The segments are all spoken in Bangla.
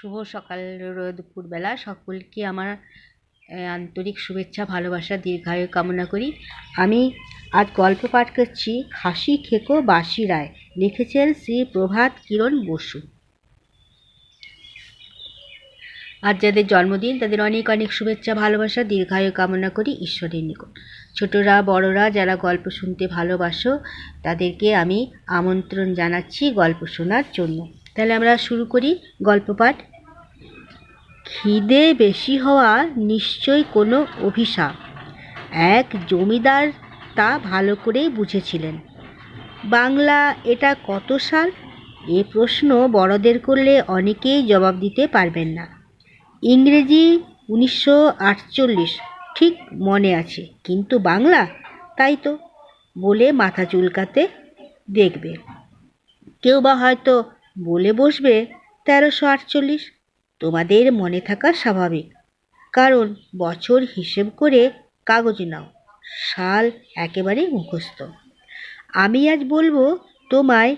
শুভ সকাল দুপুরবেলা। সকলকে আমার আন্তরিক শুভেচ্ছা, ভালোবাসা, দীর্ঘায়ু কামনা করি। আমি আজ গল্প পাঠ করছি খাসি খেকো বাসি রায়। লিখেছেন শ্রী প্রভাত কিরণ বসু। আজ যাদের জন্মদিন, তাদের অনেক অনেক শুভেচ্ছা, ভালোবাসা, দীর্ঘায়ু কামনা করি ঈশ্বরের নিকট। ছোটরা, বড়রা, যারা গল্প শুনতে ভালোবাসো, তাদেরকে আমি আমন্ত্রণ জানাচ্ছি গল্প শোনার জন্য। তাহলে আমরা শুরু করি গল্প পাঠ। খিদে বেশি হওয়া নিশ্চয় কোনো অভিশাপ। এক জমিদার তা ভালো করেই বুঝেছিলেন। বাংলা, এটা কত সাল? এ প্রশ্ন বড়দের করলে অনেকেই জবাব দিতে পারবেন না। ইংরেজি উনিশশো আটচল্লিশ, ঠিক মনে আছে, কিন্তু বাংলা? তাই তো, বলে মাথা চুলকাতে দেখবে। কেউ বা হয়তো বলে বসবে তেরোশো আটচল্লিশ তোমাদের মনে থাকা স্বাভাবিক। কারণ বছর হিসেব করে কাগজ নাও। সাল একেবারে মুখস্থ। আমি আজ বলব তোমায়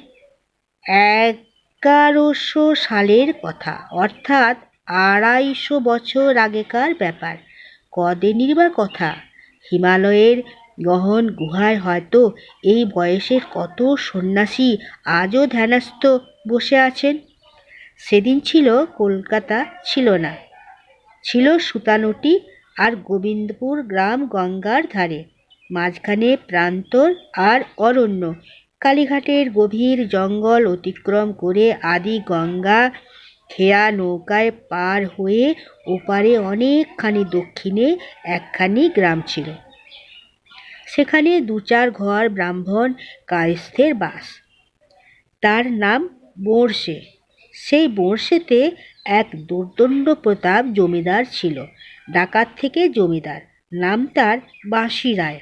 এগারোশো সালের কথা, অর্থাৎ আড়াইশো বছর আগেকার ব্যাপার। কদিনের বা কথা। হিমালয়ের গহন গুহায় হয়তো এই বয়সের কত সন্ন্যাসী আজও ধ্যানস্থ বসে আছেন। সেদিন ছিল, কলকাতা ছিল না। ছিল সুতানুটি আর গোবিন্দপুর গ্রাম গঙ্গার ধারে। মাঝখানে প্রান্তর আর অরণ্য। কালীঘাটের গভীর জঙ্গল অতিক্রম করে আদি গঙ্গা খেয়া নৌকায় পার হয়ে ওপারে অনেকখানি দক্ষিণে একখানি গ্রাম ছিল। সেখানে দু চার ঘর ব্রাহ্মণ কায়স্থের বাস। তার নাম বর্ষে সেই বর্ষেতে এক দুর্দণ্ড প্রতাপ জমিদার ছিল, ডাকাত থেকে জমিদার। নাম তার বাঁশি রায়।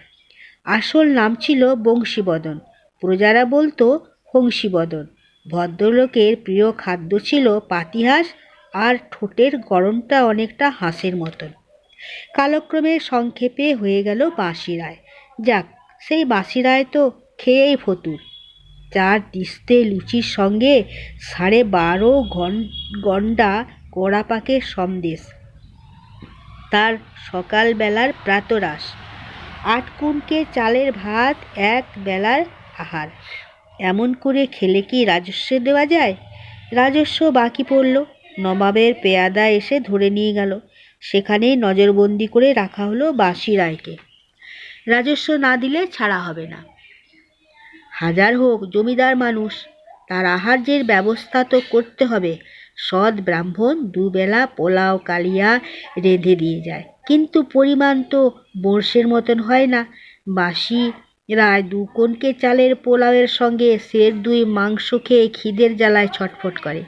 আসল নাম ছিল বংশীবদন। প্রজারা বলতো হংসীবদন। ভদ্রলোকের প্রিয় খাদ্য ছিল পাতিহাঁস আর ঠোঁটের গরমটা অনেকটা হাঁসের মতন। কালক্রমে সংক্ষেপে হয়ে গেল বাঁশি রায়। যাক, সেই বাঁশি রায় তো খেয়েই ফতুর। চার তিস্তে লুচির সঙ্গে সাড়ে বারো ঘন, গন্ডা কড়া পাকের সন্দেশ। তার সকালবেলার প্রাতরাস আট কুনকে চালের ভাত, এক বেলার আহার। এমন করে খেলে কি রাজস্ব দেওয়া যায়? রাজস্ব বাকি পড়ল। নবাবের পেয়াদা এসে ধরে নিয়ে গেল। সেখানেই নজরবন্দি করে রাখা হলো বাসি রায়কে। রাজস্ব না দিলে ছাড়া হবে না। হাজার হোক জমিদার মানুষ, তার আহার্যের ব্যবস্থা তো করতে হবে। সৎ ব্রাহ্মণ দুবেলা পোলাও কালিয়া রেঁধে দিয়ে যায়। কিন্তু পরিমাণ তো বর্ষের মতন হয় না। বাসি রায় দু কোনকে চালের পোলাওয়ের সঙ্গে সের দুই মাংস খেয়ে খিদের জ্বালায় ছটফট করে।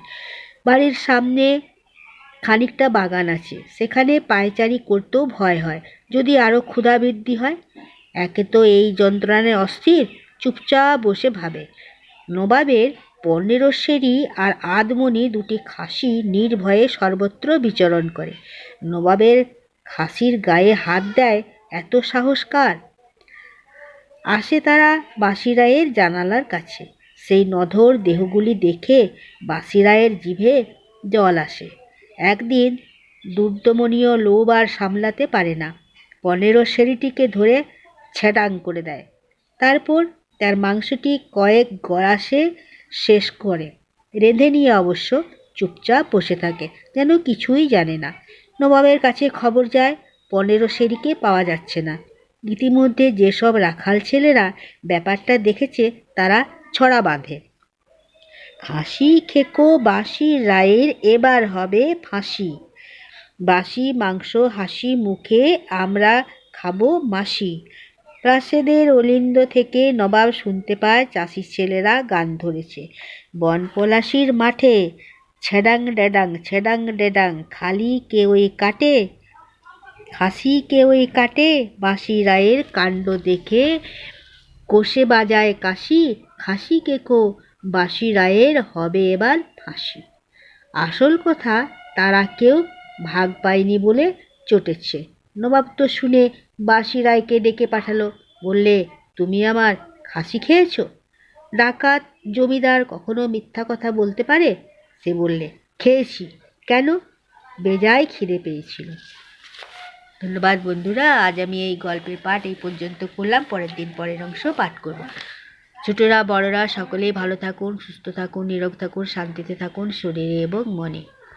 বাড়ির সামনে খানিকটা বাগান আছে, সেখানে পায়চারি করতেও ভয় হয়। যদি আরও ক্ষুধা বৃদ্ধি হয়, একে তো এই যন্ত্রণায় অস্থির। চুপচাপ বসে ভাবে। নবাবের সেরি আর আদমনি দুটি খাসি নির্ভয়ে সর্বত্র বিচরণ করে। নবাবের খাসির গায়ে হাত দেয় এত সাহস কার? আসে তারা বাসিরায়ের জানালার কাছে। সেই নধর দেহগুলি দেখে বাসিরায়ের জিভে জল আসে। একদিন দুর্দমনীয় লোভ আর সামলাতে পারে না। পনেরো সেরিটিকে ধরে ছেটাং করে দেয়। তারপর তার মাংসটি কয়েক গড়াসে শেষ করে। রেঁধে নিয়ে অবশ্য চুপচাপ বসে থাকে, যেন কিছুই জানে না। নবাবের কাছে খবর যায়, পনেরো সেরিকে পাওয়া যাচ্ছে না। ইতিমধ্যে যেসব রাখাল ছেলেরা ব্যাপারটা দেখেছে, তারা ছড়া বাঁধে। খাসি, খেকো বাসি রায়ের এবার হবে ফাঁসি। বাসি মাংস, হাসি, মুখে আমরা খাব মাসি। প্রাসাদের অলিন্দ থেকে নবাব শুনতে পায় চাষির ছেলেরা গান ধরেছে। বনপলাশির মাঠে ছেডাং ডেডাং ছেডাং ডেডাং, খালি কেউই কাটে, খাসি কেউই কাটে, বাঁশি রায়ের কাণ্ড দেখে কষে বাজায় কাশি, খাসি কেকো বাঁশি রায়ের হবে এবার ফাঁসি। আসল কথা, তারা কেউ ভাগ পায়নি বলে চটেছে। নবাব তো শুনে বাসি রায়কে ডেকে পাঠালো। বললে, তুমি আমার খাসি খেয়েছো? ডাকাত, জমিদার কখনো মিথ্যা কথা বলতে পারে? সে বললে, খেয়েছি। কেন? বেজায় খিদে পেয়েছিল। ধন্যবাদ বন্ধুরা, আজ আমি এই গল্পের পাঠ এই পর্যন্ত করলাম। পরের দিন পরের অংশ পাঠ করব। ছোটরা, বড়রা, সকলেই ভালো থাকুন, সুস্থ থাকুন নিরোগ থাকুন, শান্তিতে থাকুন, শরীরে এবং মনে।